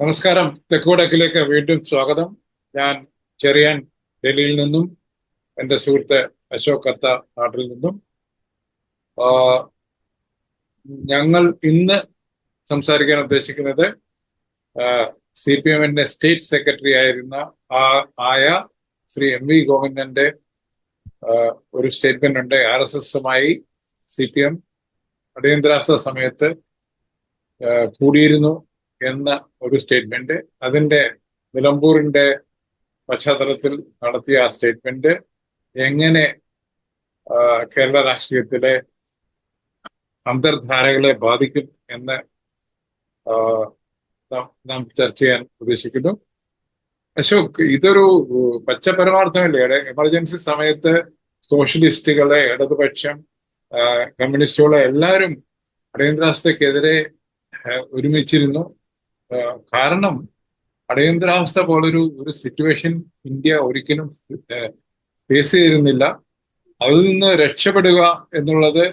നമസ്കാരം. തെക്കുവടക്കിലേക്ക് വീണ്ടും സ്വാഗതം. ഞാൻ ചെറിയാൻ ഡൽഹിയിൽ നിന്നും എന്റെ സുഹൃത്ത് അശോക് കത്ത നാട്ടിൽ നിന്നും. ഞങ്ങൾ ഇന്ന് സംസാരിക്കാൻ ഉദ്ദേശിക്കുന്നത് സി പി എമ്മിന്റെ സ്റ്റേറ്റ് സെക്രട്ടറി ആയിരുന്ന ആ- ആയ ശ്രീ എം വി ഗോവിന്ദന്റെ ഒരു സ്റ്റേറ്റ്മെന്റ് ഉണ്ട്. ആർ എസ് എസുമായി സി പി എം അടിയന്തരാവസ്ഥ സമയത്ത് കൂടിയിരുന്നു എന്ന ഒരു സ്റ്റേറ്റ്മെന്റ്. അതിന്റെ നിലമ്പൂരിന്റെ പശ്ചാത്തലത്തിൽ നടത്തിയ ആ സ്റ്റേറ്റ്മെന്റ് എങ്ങനെ കേരള രാഷ്ട്രീയത്തിലെ അന്തർധാരകളെ ബാധിക്കും എന്ന് നാം- ചർച്ച ചെയ്യാൻ ഉദ്ദേശിക്കുന്നു. അശോക് ഇതൊരു പച്ച പരമാർത്ഥമല്ലേ എമർജൻസി സമയത്ത് സോഷ്യലിസ്റ്റുകളെ ഇടതുപക്ഷം കമ്മ്യൂണിസ്റ്റുകളെ എല്ലാവരും അടിയന്തരാവസ്ഥക്കെതിരെ ഒരുമിച്ചിരുന്നു. കാരണം അടിയന്തരാവസ്ഥ പോലൊരു ഒരു സിറ്റുവേഷൻ ഇന്ത്യ ഒരിക്കലും ഫേസ് ചെയ്തിരുന്നില്ല. അതിൽ നിന്ന് രക്ഷപ്പെടുക എന്നുള്ളത്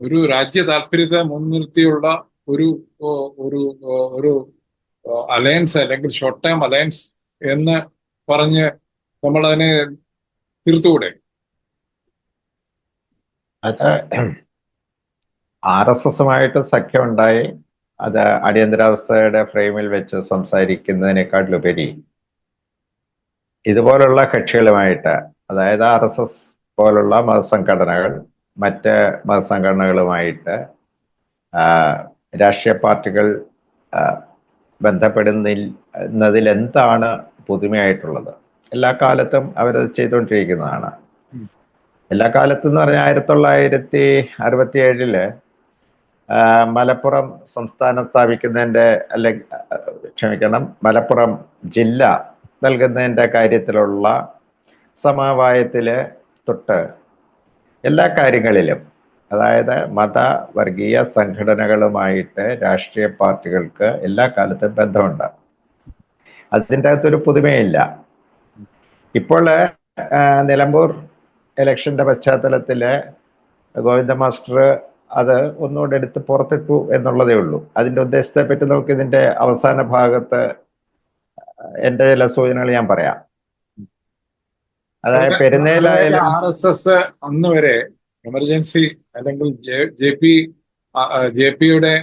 ഒരു രാജ്യ താല്പര്യത്തെ മുൻനിർത്തിയുള്ള ഒരു ഒരു ഒരു അലയൻസ് അല്ലെങ്കിൽ ഷോർട്ട് ടേം അലയൻസ് എന്ന് പറഞ്ഞ് നമ്മൾ അതിനെ തീർത്തുകൂടെ? അത് ആർ എസ് എസുമായിട്ട് സഖ്യമുണ്ടായി അത് അടിയന്തരാവസ്ഥയുടെ ഫ്രെയിമിൽ വെച്ച് സംസാരിക്കുന്നതിനേക്കാട്ടിലുപരി ഇതുപോലുള്ള കക്ഷികളുമായിട്ട് അതായത് ആർ എസ് എസ് പോലുള്ള മതസംഘടനകൾ മറ്റ് മതസംഘടനകളുമായിട്ട് രാഷ്ട്രീയ പാർട്ടികൾ ബന്ധപ്പെടുന്നതിൽ എന്താണ് പുതുമയായിട്ടുള്ളത് എല്ലാ കാലത്തും അവരത് ചെയ്തുകൊണ്ടിരിക്കുന്നതാണ്. എല്ലാ കാലത്തും എന്ന് പറഞ്ഞാൽ ആയിരത്തി തൊള്ളായിരത്തി അറുപത്തി ഏഴിൽ മലപ്പുറം സംസ്ഥാനം സ്ഥാപിക്കുന്നതിന്റെ അല്ലെങ്കിൽ ക്ഷമിക്കണം മലപ്പുറം ജില്ല നൽകുന്നതിന്റെ കാര്യത്തിലുള്ള സമവായത്തിൽ തൊട്ട് എല്ലാ കാര്യങ്ങളിലും അതായത് മത വർഗീയ സംഘടനകളുമായിട്ട് രാഷ്ട്രീയ പാർട്ടികൾക്ക് എല്ലാ കാലത്തും ബന്ധമുണ്ട്. അതിന്റെ അകത്തൊരു പുതുമയില്ല ഇപ്പോൾ നിലമ്പൂർ ഇലക്ഷന്റെ പശ്ചാത്തലത്തിൽ ഗോവിന്ദ മാസ്റ്റർ അത് ഒന്നുകൂടെ എടുത്ത് പുറത്തിട്ടു എന്നുള്ളതേ ഉള്ളൂ. അതിന്റെ ഉദ്ദേശത്തെ പറ്റി നമുക്ക് ഇതിന്റെ അവസാന ഭാഗത്ത് എന്റെ ചില സൂചനകൾ ഞാൻ പറയാം. അതായത് പെരുന്നേലായാലും ആർ എസ് എസ് അന്ന് വരെ എമർജൻസി അല്ലെങ്കിൽ ജെ പി ജെ പിയുടെ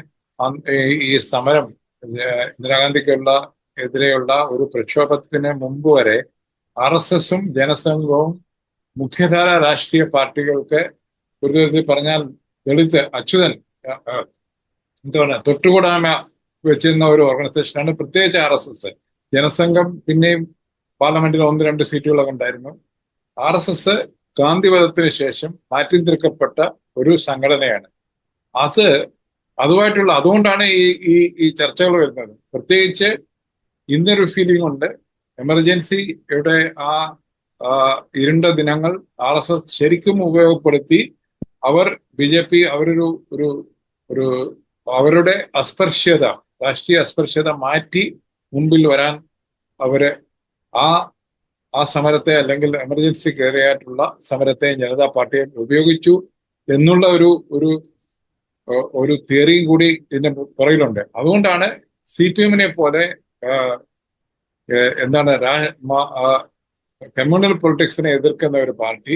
ഈ സമരം ഇന്ദിരാഗാന്ധിക്കുള്ള എതിരെയുള്ള ഒരു പ്രക്ഷോഭത്തിന് മുമ്പ് വരെ ആർ എസ് എസും ജനസംഘവും മുഖ്യധാര രാഷ്ട്രീയ പാർട്ടികൾക്ക് ഒരു തരത്തിൽ പറഞ്ഞാൽ ദളിത് അച്യുതൻ എന്താണ് തൊട്ടുകൂടാമ വെച്ചിരുന്ന ഒരു ഓർഗനൈസേഷനാണ് പ്രത്യേകിച്ച് ആർ എസ് എസ്. ജനസംഘം പിന്നെയും പാർലമെന്റിൽ ഒന്ന് രണ്ട് സീറ്റുകളൊക്കെ ഉണ്ടായിരുന്നു. ആർ എസ് എസ് ഗാന്ധിവധത്തിന് ശേഷം മാറ്റിനിർക്കപ്പെട്ട ഒരു സംഘടനയാണ്. അത് അതുമായിട്ടുള്ള അതുകൊണ്ടാണ് ഈ ഈ ഈ ചർച്ചകൾ വരുന്നത്. പ്രത്യേകിച്ച് ഇന്നൊരു ഫീലിംഗ് ഉണ്ട്. എമർജൻസിയുടെ ആ, ഇരുണ്ട ദിനങ്ങൾ ആർ എസ് എസ് ശരിക്കും ഉപയോഗപ്പെടുത്തി അവർ ബി ജെ പി അവരൊരു ഒരു ഒരു അവരുടെ അസ്പർശ്യത രാഷ്ട്രീയ അസ്പർശ്യത മാറ്റി മുമ്പിൽ വരാൻ അവർ ആ ആ സമരത്തെ അല്ലെങ്കിൽ എമർജൻസി കയറിയായിട്ടുള്ള സമരത്തെ ജനതാ പാർട്ടിയെ ഉപയോഗിച്ചു എന്നുള്ള ഒരു ഒരു ഒരു തിയറിയും കൂടി ഇതിന്റെ പുറകിലുണ്ട്. അതുകൊണ്ടാണ് സി പി എമ്മിനെ പോലെ എന്താണ് കമ്മ്യൂണൽ പൊളിറ്റിക്സിനെ എതിർക്കുന്ന ഒരു പാർട്ടി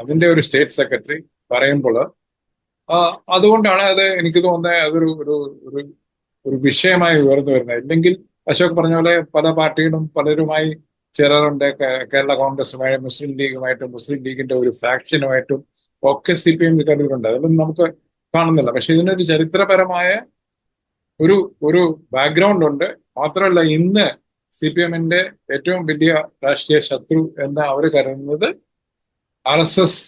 അതിന്റെ ഒരു സ്റ്റേറ്റ് സെക്രട്ടറി പറയുമ്പോൾ അതുകൊണ്ടാണ് അത് എനിക്ക് തോന്നുന്നത് അതൊരു ഒരു ഒരു ഒരു വിഷയമായി ഉയർന്നു വരുന്നത്. ഇല്ലെങ്കിൽ അശോക് പറഞ്ഞ പോലെ പല പാർട്ടികളും പലരുമായി ചേരാറുണ്ട്. കേരള കോൺഗ്രസുമായി മുസ്ലിം ലീഗുമായിട്ടും മുസ്ലിം ലീഗിന്റെ ഒരു ഫാക്ഷനുമായിട്ടും ഒക്കെ സി പി എം കണ്ടിട്ടുണ്ട്. അതൊന്നും നമുക്ക് കാണുന്നില്ല. പക്ഷെ ഇതിനൊരു ചരിത്രപരമായ ഒരു ഒരു ബാക്ക്ഗ്രൗണ്ട് ഉണ്ട്. മാത്രമല്ല ഇന്ന് സി പി എമ്മിന്റെ ഏറ്റവും വലിയ രാഷ്ട്രീയ ശത്രു എന്ന് അവർ കരുതുന്നത് ആർ എസ് എസ്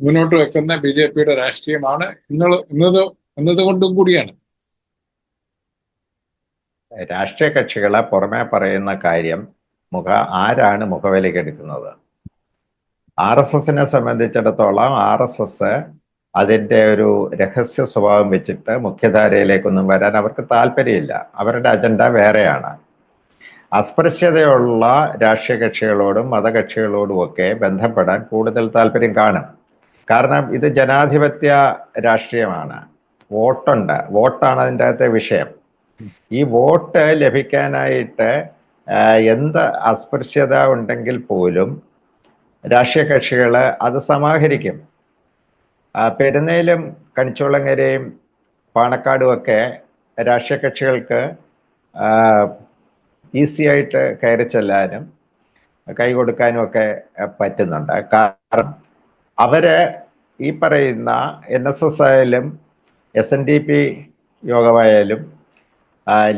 മുന്നോട്ട് വെക്കുന്ന ബി ജെ പിയുടെ രാഷ്ട്രീയമാണ്. ഇന്നത് ഇന്നത് എന്നതുകൊണ്ടും കൂടിയാണ്. രാഷ്ട്രീയ കക്ഷികളെ പുറമെ പറയുന്ന കാര്യം മുഖ ആരാണ് മുഖവിലക്കെടുക്കുന്നത് ആർ എസ് എസിനെ സംബന്ധിച്ചിടത്തോളം ആർ എസ് എസ് അതിന്റെ ഒരു രഹസ്യ സ്വഭാവം വെച്ചിട്ട് മുഖ്യധാരയിലേക്കൊന്നും വരാൻ അവർക്ക് താല്പര്യമില്ല. അവരുടെ അജണ്ട വേറെയാണ്. അസ്പൃശ്യതയുള്ള രാഷ്ട്രീയ കക്ഷികളോടും മതകക്ഷികളോടും ഒക്കെ ബന്ധപ്പെടാൻ കൂടുതൽ താല്പര്യം കാണും. കാരണം ഇത് ജനാധിപത്യ രാഷ്ട്രീയമാണ്. വോട്ടുണ്ട്. വോട്ടാണ് അതിന്റെ അകത്തെ വിഷയം. ഈ വോട്ട് ലഭിക്കാനായിട്ട് എന്ത് അസ്പൃശ്യത ഉണ്ടെങ്കിൽ പോലും രാഷ്ട്രീയ കക്ഷികൾ അത് സമാഹരിക്കും. പെരുന്നേലും കണിച്ചോളങ്ങരയും പാണക്കാടും ഒക്കെ രാഷ്ട്രീയ കക്ഷികൾക്ക് ഈസി ആയിട്ട് കയറി ചെല്ലാനും കൈ കൊടുക്കാനും ഒക്കെ പറ്റുന്നുണ്ട്. കാരണം അവർ ഈ പറയുന്ന എൻ എസ് എസ് ആയാലും എസ് എൻ ഡി പി യോഗമായാലും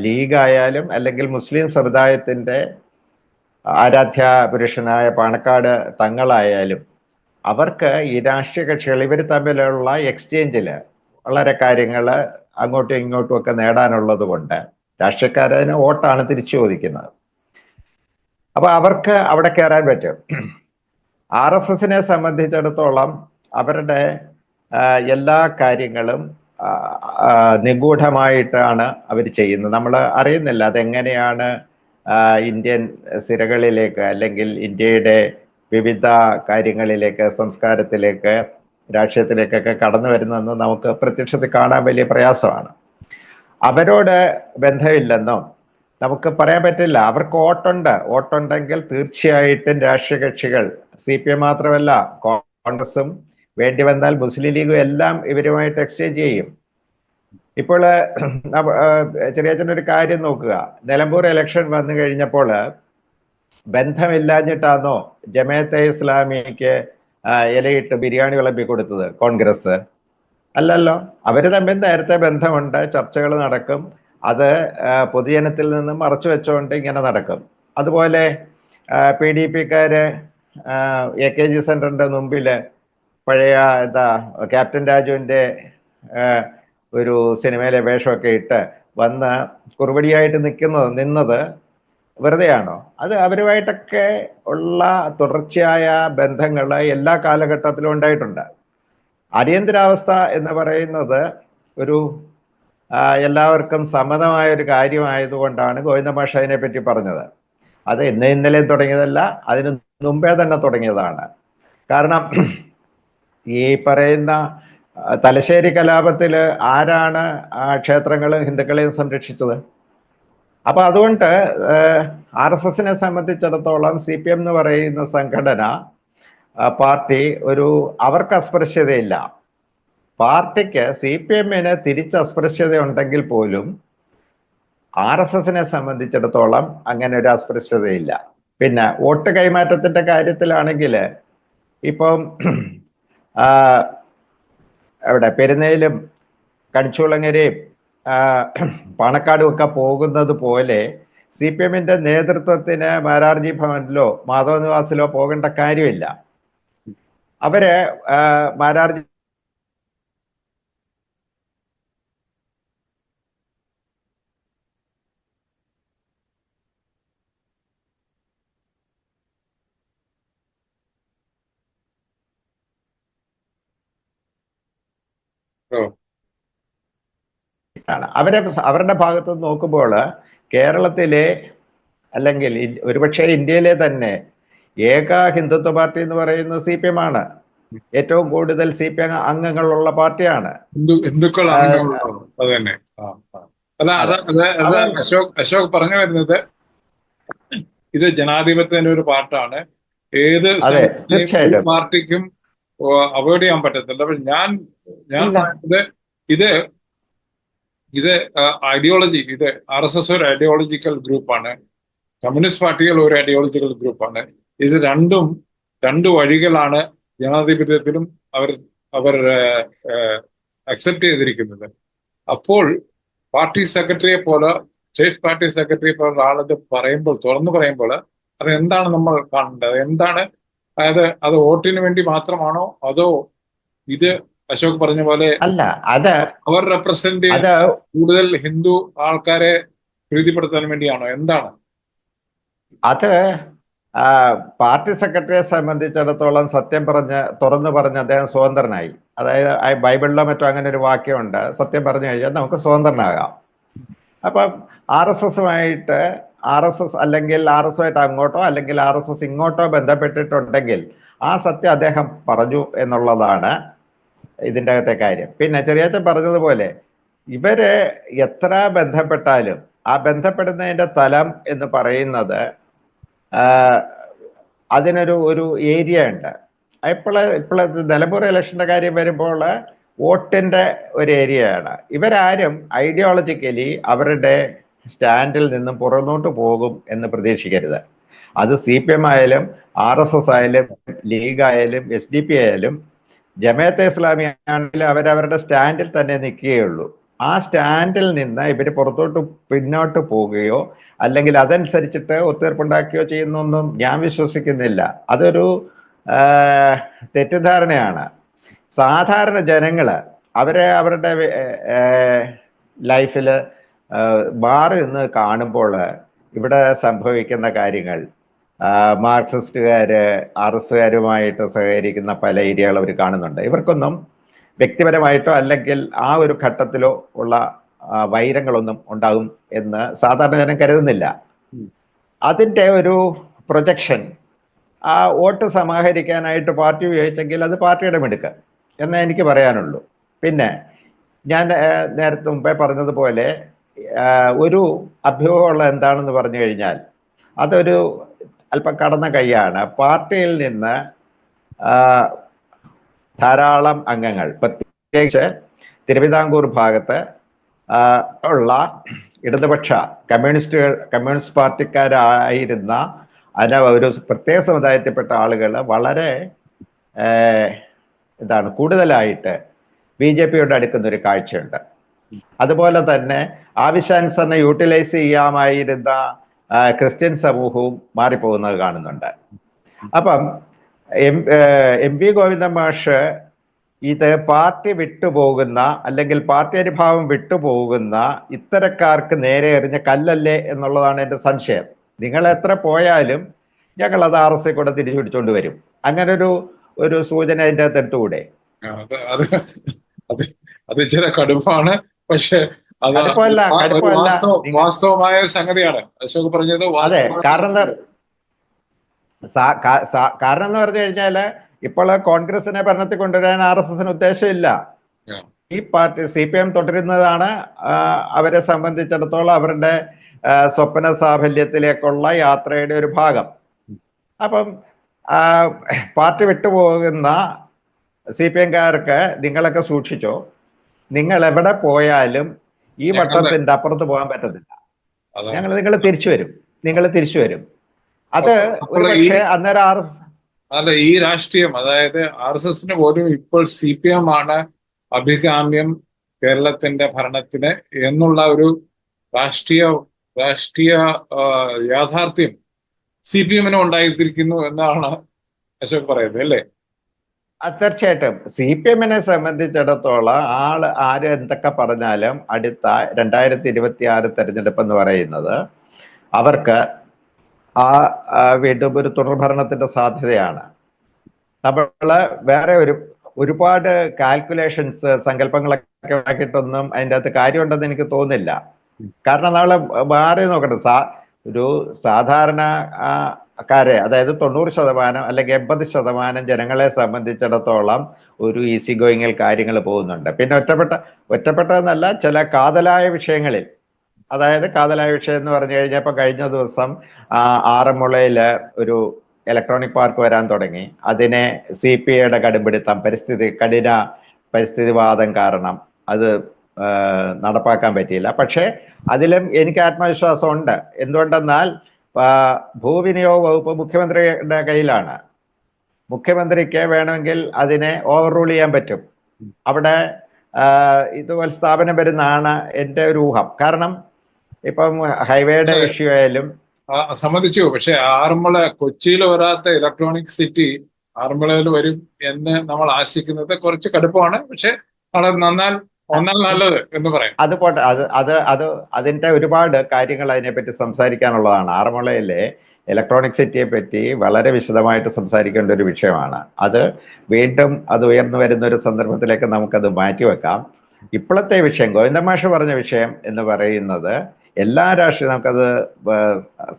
ലീഗായാലും അല്ലെങ്കിൽ മുസ്ലിം സമുദായത്തിന്റെ ആരാധ്യ പുരുഷനായ പാണക്കാട് തങ്ങളായാലും അവർക്ക് ഈ രാഷ്ട്രീയ കക്ഷികൾ ഇവർ തമ്മിലുള്ള എക്സ്ചേഞ്ചിൽ വളരെ കാര്യങ്ങൾ അങ്ങോട്ടും ഇങ്ങോട്ടും ഒക്കെ നേടാനുള്ളത് കൊണ്ട് രാഷ്ട്രീയക്കാരന് വോട്ടാണ് തിരിച്ചു ചോദിക്കുന്നത്. അപ്പൊ അവർക്ക് അവിടെ കയറാൻ പറ്റും. ആർ എസ് എസിനെ സംബന്ധിച്ചിടത്തോളം അവരുടെ എല്ലാ കാര്യങ്ങളും നിഗൂഢമായിട്ടാണ് അവർ ചെയ്യുന്നത്. നമ്മൾ അറിയുന്നില്ല അതെങ്ങനെയാണ് ഇന്ത്യൻ സിരകളിലേക്ക് അല്ലെങ്കിൽ ഇന്ത്യയുടെ വിവിധ കാര്യങ്ങളിലേക്ക് സംസ്കാരത്തിലേക്ക് രാഷ്ട്രീയത്തിലേക്കൊക്കെ കടന്നു വരുന്നതെന്ന് നമുക്ക് പ്രത്യക്ഷത്തിൽ കാണാൻ വലിയ പ്രയാസമാണ്. അവരോട് ബന്ധമില്ലെന്നും നമുക്ക് പറയാൻ പറ്റില്ല. അവർക്ക് വോട്ടുണ്ട്. വോട്ടുണ്ടെങ്കിൽ തീർച്ചയായിട്ടും രാഷ്ട്രീയ കക്ഷികൾ സി പി എം മാത്രമല്ല കോൺഗ്രസും വേണ്ടി വന്നാൽ മുസ്ലിം ലീഗും എല്ലാം ഇവരുമായിട്ട് എക്സ്ചേഞ്ച് ചെയ്യും. ഇപ്പോൾ ചെറിയച്ഛൻ ഒരു കാര്യം നോക്കുക. നിലമ്പൂർ ഇലക്ഷൻ വന്നു കഴിഞ്ഞപ്പോൾ ബന്ധമില്ലാഞ്ഞിട്ടാണോ ജമാഅത്തെ ഇസ്ലാമിക്ക് ഇലയിട്ട് ബിരിയാണി വിളമ്പി കൊടുത്തത് കോൺഗ്രസ്? അല്ലല്ലോ. അവർ തമ്മിൽ നേരത്തെ ബന്ധമുണ്ട് ചർച്ചകൾ നടക്കും. അത് പൊതുജനത്തിൽ നിന്ന് മറച്ചു വെച്ചുകൊണ്ട് ഇങ്ങനെ നടക്കും. അതുപോലെ പി ഡി പിക്കാര് എ കെ ജി സെന്ററിന്റെ മുമ്പിൽ പഴയ എന്താ ക്യാപ്റ്റൻ രാജുവിന്റെ ഒരു സിനിമയിലെ വേഷമൊക്കെ ഇട്ട് വന്ന് കുറുപടിയായിട്ട് നിൽക്കുന്നത് നിന്നത് വെറുതെയാണോ? അത് അവരുമായിട്ടൊക്കെ ഉള്ള തുടർച്ചയായ ബന്ധങ്ങൾ എല്ലാ കാലഘട്ടത്തിലും ഉണ്ടായിട്ടുണ്ട്. അടിയന്തരാവസ്ഥ എന്ന് പറയുന്നത് ഒരു എല്ലാവർക്കും സമ്മതമായ ഒരു കാര്യമായതുകൊണ്ടാണ് ഗോവിന്ദ മാഷ അതിനെ പറ്റി പറഞ്ഞത്. അത് ഇന്ന് ഇന്നലെയും തുടങ്ങിയതല്ല അതിന് മുമ്പേ തന്നെ തുടങ്ങിയതാണ്. കാരണം ഈ പറയുന്ന തലശ്ശേരി കലാപത്തിൽ ആരാണ് ക്ഷേത്രങ്ങളും ഹിന്ദുക്കളെയും സംരക്ഷിച്ചത്? അപ്പൊ അതുകൊണ്ട് ആർ എസ് എസിനെ സംബന്ധിച്ചിടത്തോളം സി പി എം എന്ന് പറയുന്ന സംഘടന പാർട്ടി ഒരു അവർക്ക് അസ്പൃശ്യതയില്ല. പാർട്ടിക്ക് സി പി എമ്മിന് തിരിച്ച് അസ്പൃശ്യത ഉണ്ടെങ്കിൽ പോലും ആർ എസ് എസിനെ സംബന്ധിച്ചിടത്തോളം അങ്ങനെ ഒരു അസ്പൃശ്യതയില്ല. പിന്നെ വോട്ട് കൈമാറ്റത്തിന്റെ കാര്യത്തിലാണെങ്കിൽ ഇപ്പം എവിടെ പെരുന്നയിലും കണിച്ചുളങ്ങരയും പാണക്കാടും ഒക്കെ പോകുന്നത് പോലെ സി പി എമ്മിന്റെ നേതൃത്വത്തിന് മാരാർജി ഭവനിലോ മാധവ നിവാസിലോ പോകേണ്ട കാര്യമില്ല. അവർ മാരാർജി ആണ്. അവരെ അവരുടെ ഭാഗത്ത് നോക്കുമ്പോൾ കേരളത്തിലെ അല്ലെങ്കിൽ ഒരുപക്ഷെ ഇന്ത്യയിലെ തന്നെ ഏക ഹിന്ദുത്വ പാർട്ടി എന്ന് പറയുന്നത് സി പി എം ആണ്. ഏറ്റവും കൂടുതൽ സി പി എം അംഗങ്ങളുള്ള പാർട്ടിയാണ്. അല്ല അത് അത്. അശോക് അശോക് പറഞ്ഞു വരുന്നത് ഇത് ജനാധിപത്യത്തിന്റെ ഒരു പാർട്ടാണ്. ഏത് പാർട്ടിക്കും അവോയ്ഡ് ചെയ്യാൻ പറ്റത്തില്ല. അപ്പൊ ഞാൻ ഞാൻ പറയുന്നത് ഇത് ഇത് ഐഡിയോളജി ഇത് ആർ എസ് എസ് ഒരു ഐഡിയോളജിക്കൽ ഗ്രൂപ്പാണ് കമ്മ്യൂണിസ്റ്റ് പാർട്ടികൾ ഒരു ഐഡിയോളജിക്കൽ ഗ്രൂപ്പാണ് ഇത് രണ്ടും രണ്ട് വഴികളാണ് ജനാധിപത്യത്തിലും അവർ അവർ അക്സെപ്റ്റ് ചെയ്തിരിക്കുന്നത്. അപ്പോൾ പാർട്ടി സെക്രട്ടറിയെ പോലെ സ്റ്റേറ്റ് പാർട്ടി സെക്രട്ടറി പോലെ ആളത് പറയുമ്പോൾ തുറന്നു പറയുമ്പോൾ അത് എന്താണ് നമ്മൾ കാണേണ്ടത്? എന്താണ് അതായത് അത് വോട്ടിന് വേണ്ടി മാത്രമാണോ? അതോ ഇത് അശോക് പറഞ്ഞ പോലെ അല്ല അത് അവർ റെപ്രസെന്റ് കൂടുതൽ ഹിന്ദു ആൾക്കാരെ പ്രീതിപ്പെടുത്താൻ വേണ്ടിയാണോ? എന്താണ്? അത് പാർട്ടി സെക്രട്ടറിയെ സംബന്ധിച്ചിടത്തോളം സത്യം പറഞ്ഞ് തുറന്നു പറഞ്ഞ് അദ്ദേഹം സ്വതന്ത്രനായി. അതായത് ബൈബിളിലോ മറ്റോ അങ്ങനെ ഒരു വാക്യമുണ്ട്. സത്യം പറഞ്ഞു കഴിഞ്ഞാൽ നമുക്ക് സ്വതന്ത്രനാകാം. അപ്പം ആർ എസ് എസുമായിട്ട് ആർ എസ് എസ് അല്ലെങ്കിൽ ആർ എസ് ആയിട്ട് അങ്ങോട്ടോ അല്ലെങ്കിൽ ആർ എസ് എസ് ഇങ്ങോട്ടോ ബന്ധപ്പെട്ടിട്ടുണ്ടെങ്കിൽ ആ സത്യം അദ്ദേഹം പറഞ്ഞു എന്നുള്ളതാണ് ഇതിന്റെ അകത്തെ കാര്യം. പിന്നെ ചെറിയച്ചൻ പറഞ്ഞതുപോലെ ഇവർ എത്ര ബന്ധപ്പെട്ടാലും ആ ബന്ധപ്പെടുന്നതിന്റെ തലം എന്ന് പറയുന്നത് അതിനൊരു ഒരു ഏരിയ ഉണ്ട്. ഇപ്പോൾ ഇപ്പോഴത്തെ നിലമ്പൂർ ഇലക്ഷന്റെ കാര്യം വരുമ്പോൾ വോട്ടിന്റെ ഒരു ഏരിയയാണ്. ഇവരാരും ഐഡിയോളജിക്കലി അവരുടെ സ്റ്റാൻഡിൽ നിന്നും പുറന്നോട്ട് പോകും എന്ന് പ്രതീക്ഷിക്കരുത്. അത് സി പി എം ആയാലും ആർ എസ് എസ് ആയാലും ലീഗ് ആയാലും എസ് ഡി പി ആയാലും ജമാഅത്തെ ഇസ്ലാമി ആണെങ്കിലും അവരവരുടെ സ്റ്റാൻഡിൽ തന്നെ നിൽക്കുകയുള്ളൂ. ആ സ്റ്റാൻഡിൽ നിന്ന് ഇവർ പുറത്തോട്ട് പിന്നോട്ട് പോവുകയോ അല്ലെങ്കിൽ അതനുസരിച്ചിട്ട് ഒത്തീർപ്പുണ്ടാക്കുകയോ ചെയ്യുന്നൊന്നും ഞാൻ വിശ്വസിക്കുന്നില്ല. അതൊരു തെറ്റിദ്ധാരണയാണ്. സാധാരണ ജനങ്ങൾ അവരെ അവരുടെ ലൈഫിൽ മാറി നിന്ന് കാണുമ്പോൾ ഇവിടെ സംഭവിക്കുന്ന കാര്യങ്ങൾ മാർക്സിസ്റ്റുകാർ ആർ എസുകാരുമായിട്ട് സഹകരിക്കുന്ന പല ഏരിയകൾ അവർ കാണുന്നുണ്ട്. ഇവർക്കൊന്നും വ്യക്തിപരമായിട്ടോ അല്ലെങ്കിൽ ആ ഒരു ഘട്ടത്തിലോ ഉള്ള വൈരങ്ങളൊന്നും ഉണ്ടാകും എന്ന് സാധാരണ ജനം കരുതുന്നില്ല. അതിന്റെ ഒരു പ്രൊജക്ഷൻ ആ വോട്ട് സമാഹരിക്കാനായിട്ട് പാർട്ടി ഉപയോഗിച്ചെങ്കിൽ അത് പാർട്ടിയുടെ മിടുക്ക് എന്നേ എനിക്ക് പറയാനുള്ളൂ. പിന്നെ ഞാൻ നേരത്തെ മുമ്പേ പറഞ്ഞതുപോലെ ഒരു അഭ്യൂഹമുള്ള എന്താണെന്ന് പറഞ്ഞു കഴിഞ്ഞാൽ അതൊരു അല്പം കടന്ന കൈയാണ്. പാർട്ടിയിൽ നിന്ന് ധാരാളം അംഗങ്ങൾ. പ്രത്യേകിച്ച് തിരുവിതാംകൂർ ഭാഗത്ത് ഉള്ള ഇടതുപക്ഷ കമ്മ്യൂണിസ്റ്റുകൾ കമ്മ്യൂണിസ്റ്റ് പാർട്ടിക്കാരായിരുന്ന അന ഒരു പ്രത്യേക സമുദായത്തിൽപ്പെട്ട ആളുകൾ വളരെ എന്താണ് കൂടുതലായിട്ട് ബി ജെ പിയോട് അടുക്കുന്ന ഒരു കാഴ്ചയുണ്ട്. അതുപോലെ തന്നെ ആവശ്യാനുസരണം യൂട്ടിലൈസ് ചെയ്യാമായിരുന്ന ക്രിസ്ത്യൻ സമൂഹവും മാറിപ്പോകുന്നത് കാണുന്നുണ്ട്. അപ്പം എം എം വി ഗോവിന്ദ മാഷ് ഇത് പാർട്ടി വിട്ടുപോകുന്ന അല്ലെങ്കിൽ പാർട്ടി അനുഭാവം വിട്ടുപോകുന്ന ഇത്തരക്കാർക്ക് നേരെ എറിഞ്ഞ കല്ലല്ലേ എന്നുള്ളതാണ് എന്റെ സംശയം. നിങ്ങൾ എത്ര പോയാലും ഞങ്ങൾ അത് ആർ എസ് കൂടെ തിരിച്ചു പിടിച്ചോണ്ട് വരും. അങ്ങനെ ഒരു ഒരു സൂചന അതിന്റെ അകത്ത് എടുത്തുകൂടെ അത് ഇച്ചിരി കടുപ്പാണ് പക്ഷെ വാസ്തവമായ സംഗതിയാണ്. അശോക് പറഞ്ഞത് അതെ കാരണം കാരണം എന്ന് പറഞ്ഞു കഴിഞ്ഞാൽ ഇപ്പോൾ കോൺഗ്രസിനെ ഭരണത്തിൽ കൊണ്ടുവരാൻ ആർ എസ് എസിന് ഉദ്ദേശമില്ല. ഈ പാർട്ടി സി പി എം തുടരുന്നതാണ് അവരെ സംബന്ധിച്ചിടത്തോളം അവരുടെ സ്വപ്ന സാഫല്യത്തിലേക്കുള്ള യാത്രയുടെ ഒരു ഭാഗം. അപ്പം പാർട്ടി വിട്ടുപോകുന്ന സി പി എംകാർക്ക് നിങ്ങളൊക്കെ സൂക്ഷിച്ചോ? നിങ്ങൾ എവിടെ പോയാലും ഈ വട്ടത്തിന്റെ അപ്പുറത്ത് പോകാൻ പറ്റത്തില്ല. ഞങ്ങൾ നിങ്ങൾ തിരിച്ചു വരും. നിങ്ങൾ തിരിച്ചു വരും. അത് അന്നേരം ആർ എസ് അല്ല ഈ രാഷ്ട്രീയം അതായത് ആർ എസ് എസിന് പോലും ഇപ്പോൾ സി പി എം ആണ് അഭികാമ്യം കേരളത്തിന്റെ ഭരണത്തിന് എന്നുള്ള ഒരു രാഷ്ട്രീയ രാഷ്ട്രീയ യാഥാർത്ഥ്യം സി പി എമ്മിന് ഉണ്ടായിരിക്കുന്നു എന്നാണ് അശോക് പറയുന്നത് അല്ലേ? തീർച്ചയായിട്ടും. സി പി എമ്മിനെ സംബന്ധിച്ചിടത്തോളം ആൾ ആര് എന്തൊക്കെ പറഞ്ഞാലും അടുത്ത രണ്ടായിരത്തി ഇരുപത്തി ആറ് തെരഞ്ഞെടുപ്പ് എന്ന് പറയുന്നത് അവർക്ക് ആ വീണ്ടും ഒരു തുടർഭരണത്തിന്റെ സാധ്യതയാണ്. നമ്മൾ വേറെ ഒരു ഒരുപാട് കാൽക്കുലേഷൻസ് സങ്കല്പങ്ങളൊക്കെ ആക്കിയിട്ടൊന്നും അതിന്റെ അകത്ത് കാര്യമുണ്ടെന്ന് എനിക്ക് തോന്നില്ല കാരണം നമ്മൾ മാറി നോക്കട്ടെ സാ ഒരു സാധാരണ ആ, കാരെ അതായത് തൊണ്ണൂറ് ശതമാനം അല്ലെങ്കിൽ എൺപത് ശതമാനം ജനങ്ങളെ സംബന്ധിച്ചിടത്തോളം ഒരു ഈസി ഗോയിങ്ങിൽ കാര്യങ്ങൾ പോകുന്നുണ്ട്. പിന്നെ ഒറ്റപ്പെട്ട ഒറ്റപ്പെട്ടതെന്നല്ല ചില കാതലായ വിഷയങ്ങളിൽ അതായത് കാതലായ വിഷയം എന്ന് പറഞ്ഞു കഴിഞ്ഞപ്പോൾ കഴിഞ്ഞ ദിവസം ആറന്മുളയിൽ ഒരു ഇലക്ട്രോണിക് പാർക്ക് വരാൻ തുടങ്ങി. അതിനെ സി പി ഐയുടെ കടുംപിടുത്തം പരിസ്ഥിതി കഠിന പരിസ്ഥിതിവാദം കാരണം അത് നടപ്പാക്കാൻ പറ്റിയില്ല. പക്ഷേ അതിലും എനിക്ക് ആത്മവിശ്വാസം ഉണ്ട്. എന്തുകൊണ്ടെന്നാൽ ഭൂവിനിയോഗ വകുപ്പ് മുഖ്യമന്ത്രിയുടെ കയ്യിലാണ്. മുഖ്യമന്ത്രിക്ക് വേണമെങ്കിൽ അതിനെ ഓവർ റൂൾ ചെയ്യാൻ പറ്റും. അവിടെ ഇതുപോലെ സ്ഥാപനം വരുന്നതാണ് എന്റെ ഒരു ഊഹം. കാരണം ഇപ്പം ഹൈവേയുടെ. ഇഷ്യൂ ആയാലും സമ്മതിച്ചു. പക്ഷെ ആറന്മുള കൊച്ചിയിൽ വരാത്ത ഇലക്ട്രോണിക് സിറ്റി ആറന്മുളയിൽ വരും എന്ന് നമ്മൾ ആശിക്കുന്നത് കുറച്ച് കടുപ്പമാണ്. പക്ഷെ വളരെ നന്നാൽ ഒന്നാൽ നല്ലത് എന്ന് പറയാം. അത് പോട്ടെ. അത് അത് അത് അതിന്റെ ഒരുപാട് കാര്യങ്ങൾ അതിനെപ്പറ്റി സംസാരിക്കാനുള്ളതാണ്. ആറന്മുളയിലെ ഇലക്ട്രോണിക് സിറ്റിയെ പറ്റി വളരെ വിശദമായിട്ട് സംസാരിക്കേണ്ട ഒരു വിഷയമാണ്. അത് വീണ്ടും അത് ഉയർന്നു വരുന്ന ഒരു സന്ദർഭത്തിലേക്ക് നമുക്കത് മാറ്റിവെക്കാം. ഇപ്പോഴത്തെ വിഷയം ഗോവിന്ദമാഷ് പറഞ്ഞ വിഷയം എന്ന് പറയുന്നത് എല്ലാ രാഷ്ട്രീയ നമുക്കത്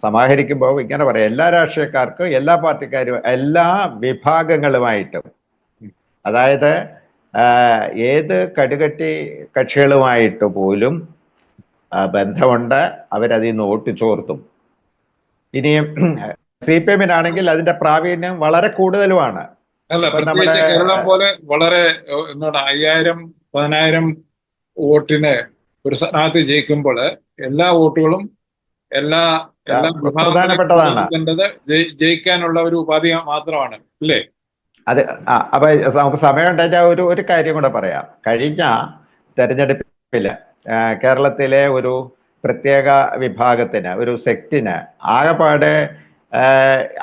സമാഹരിക്കുമ്പോൾ ഇങ്ങനെ പറയാം. എല്ലാ രാഷ്ട്രീയക്കാർക്കും എല്ലാ പാർട്ടിക്കാരും എല്ലാ വിഭാഗങ്ങളുമായിട്ടും അതായത് ഏത് കടുകട്ടി കക്ഷികളുമായിട്ട് പോലും ബന്ധമുണ്ട് അവരതിൽ നിന്ന് വോട്ട് ചോർത്തും. ഇനിയും സി പി എമ്മിനാണെങ്കിൽ അതിന്റെ പ്രാവീണ്യം വളരെ കൂടുതലുമാണ്. അല്ല പ്രത്യേകിച്ച് കേരളം പോലെ വളരെ എന്താണ് അയ്യായിരം പതിനായിരം വോട്ടിന് ഒരു സ്ഥാനാർത്ഥി ജയിക്കുമ്പോൾ എല്ലാ വോട്ടുകളും എല്ലാ എല്ലാ പ്രധാനപ്പെട്ടതാണ്. ജയിക്കാനുള്ള ഒരു ഉപാധി മാത്രമാണ് അല്ലേ? അതെ അപ്പൊ നമുക്ക് സമയം ഉണ്ടെങ്കിൽ ഒരു ഒരു കാര്യം കൂടെ പറയാം. കഴിഞ്ഞ തെരഞ്ഞെടുപ്പിൽ കേരളത്തിലെ ഒരു പ്രത്യേക വിഭാഗത്തിന് ഒരു സെക്റ്റിന് ആകെപ്പാടെ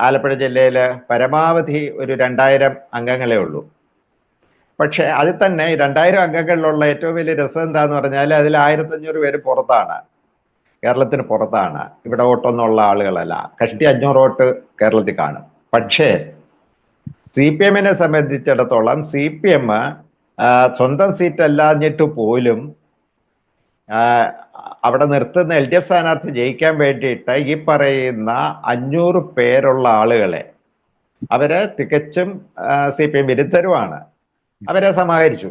ആലപ്പുഴ ജില്ലയിൽ പരമാവധി ഒരു രണ്ടായിരം അംഗങ്ങളെ ഉള്ളൂ. പക്ഷെ അതിൽ തന്നെ രണ്ടായിരം അംഗങ്ങളിലുള്ള ഏറ്റവും വലിയ രസം എന്താന്ന് പറഞ്ഞാൽ അതിൽ ആയിരത്തഞ്ഞൂറ് പേര് പുറത്താണ്. കേരളത്തിന് പുറത്താണ്. ഇവിടെ വോട്ടൊന്നുള്ള ആളുകളല്ല. കഷ്ടി അഞ്ഞൂറ് വോട്ട് കേരളത്തിൽ കാണും. പക്ഷേ സി പി എമ്മിനെ സംബന്ധിച്ചിടത്തോളം സി പി എം സ്വന്തം സീറ്റ് അല്ലാഞ്ഞിട്ട് പോലും അവിടെ നിർത്തുന്ന എൽ ഡി എഫ് സ്ഥാനാർത്ഥി ജയിക്കാൻ വേണ്ടിയിട്ട് ഈ പറയുന്ന അഞ്ഞൂറ് പേരുള്ള ആളുകളെ അവർ തികച്ചും സി പി എം വിരുദ്ധരുമാണ്. അവരെ സമാഹരിച്ചു.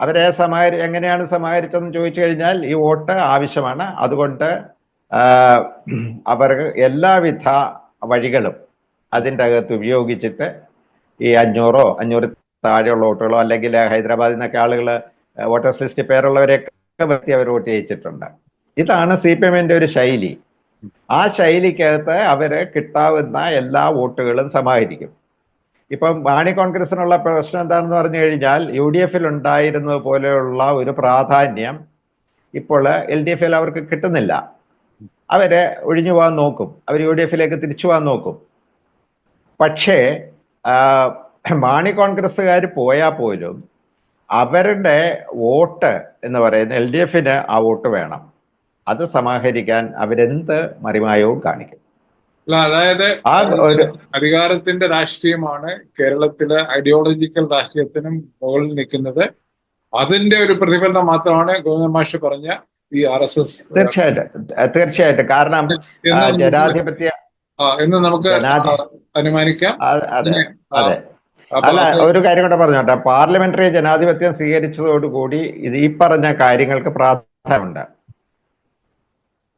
അവരെ സമാഹരി എങ്ങനെയാണ് സമാഹരിച്ചതെന്ന് ചോദിച്ചു കഴിഞ്ഞാൽ ഈ വോട്ട് ആവശ്യമാണ്. അതുകൊണ്ട് അവർ എല്ലാവിധ വഴികളും അതിന്റെ അകത്ത് ഉപയോഗിച്ചിട്ട് ഈ അഞ്ഞൂറോ അഞ്ഞൂറ് താഴെയുള്ള വോട്ടുകളോ അല്ലെങ്കിൽ ഹൈദരാബാദിൽ നിന്നൊക്കെ ആളുകൾ വോട്ടേഴ്സ് ലിസ്റ്റ് പേരുള്ളവരെയൊക്കെ വ്യക്തി അവർ വോട്ട് ചെയ്യിച്ചിട്ടുണ്ട്. ഇതാണ് സി പി എമ്മിന്റെ ഒരു ശൈലി. ആ ശൈലിക്കകത്ത് അവർ കിട്ടാവുന്ന എല്ലാ വോട്ടുകളും സമാഹരിക്കും. ഇപ്പം വാണി കോൺഗ്രസിനുള്ള പ്രശ്നം എന്താണെന്ന് പറഞ്ഞു കഴിഞ്ഞാൽ യു ഡി എഫിൽ ഉണ്ടായിരുന്നത് പോലെയുള്ള ഒരു പ്രാധാന്യം ഇപ്പോൾ എൽ ഡി എഫിൽ അവർക്ക് കിട്ടുന്നില്ല. അവരെ ഒഴിഞ്ഞു പോകാൻ നോക്കും. അവർ യു ഡി എഫിലേക്ക് തിരിച്ചു പോകാൻ നോക്കും. പക്ഷേ മാണി കോൺഗ്രസ്സുകാർ പോയാൽ പോലും അവരുടെ വോട്ട് എന്ന് പറയുന്ന എൽ ഡി എഫിന് ആ വോട്ട് വേണം. അത് സമാഹരിക്കാൻ അവരെന്ത് മറിമായവും കാണിക്കും. അതായത് അധികാരത്തിന്റെ രാഷ്ട്രീയമാണ് കേരളത്തിലെ ഐഡിയോളജിക്കൽ രാഷ്ട്രീയത്തിനും മുകളിൽ നിൽക്കുന്നത്. അതിന്റെ ഒരു പ്രതിഫലനം മാത്രമാണ് ഗോവിന്ദ മാഷ് പറഞ്ഞ ഈ ആർ എസ് എസ് തീർച്ചയായിട്ടും. തീർച്ചയായിട്ടും. കാരണം ജനാധിപത്യ എന്ന് നമുക്ക് അനുമാനിക്കാം. അതെ അല്ല ഒരു കാര്യം കൂടെ പറഞ്ഞോട്ടെ. പാർലമെന്ററി ജനാധിപത്യം സ്വീകരിച്ചതോടുകൂടി ഇത് ഈ പറഞ്ഞ കാര്യങ്ങൾക്ക് പ്രാധാന്യമുണ്ട്.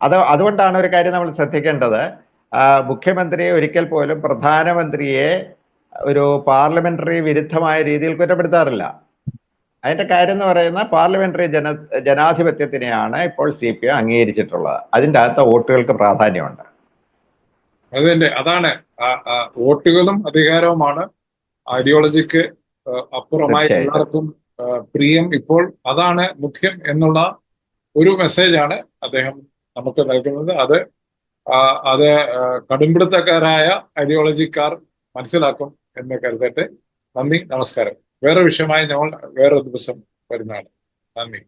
അത് അതുകൊണ്ടാണ് ഒരു കാര്യം നമ്മൾ ശ്രദ്ധിക്കേണ്ടത്. മുഖ്യമന്ത്രിയെ ഒരിക്കൽ പോലും പ്രധാനമന്ത്രിയെ ഒരു പാർലമെന്ററി വിരുദ്ധമായ രീതിയിൽ കുറ്റപ്പെടുത്താറില്ല. അതിന്റെ കാര്യം എന്ന് പറയുന്ന പാർലമെന്ററി ജന ജനാധിപത്യത്തിനെയാണ് ഇപ്പോൾ സി പി എം അംഗീകരിച്ചിട്ടുള്ളത്. അതിന്റെ അകത്ത് വോട്ടുകൾക്ക് പ്രാധാന്യമുണ്ട്. അതിന്റെ അതാണ് വോട്ടുകളും അധികാരവുമാണ് ഐഡിയോളജിക്ക് അപ്പുറമായി എല്ലാവർക്കും പ്രിയം ഇപ്പോൾ അതാണ് മുഖ്യം എന്നുള്ള ഒരു മെസ്സേജാണ് അദ്ദേഹം നമുക്ക് നൽകുന്നത്. അത് അത് കടുംപിടുത്തക്കാരായ ഐഡിയോളജിക്കാർ മനസ്സിലാക്കും എന്ന് കരുതട്ടെ. നന്ദി നമസ്കാരം. വേറെ വിഷയമായി ഞങ്ങൾ വേറൊരു ദിവസം വരുന്നതാണ്. നന്ദി.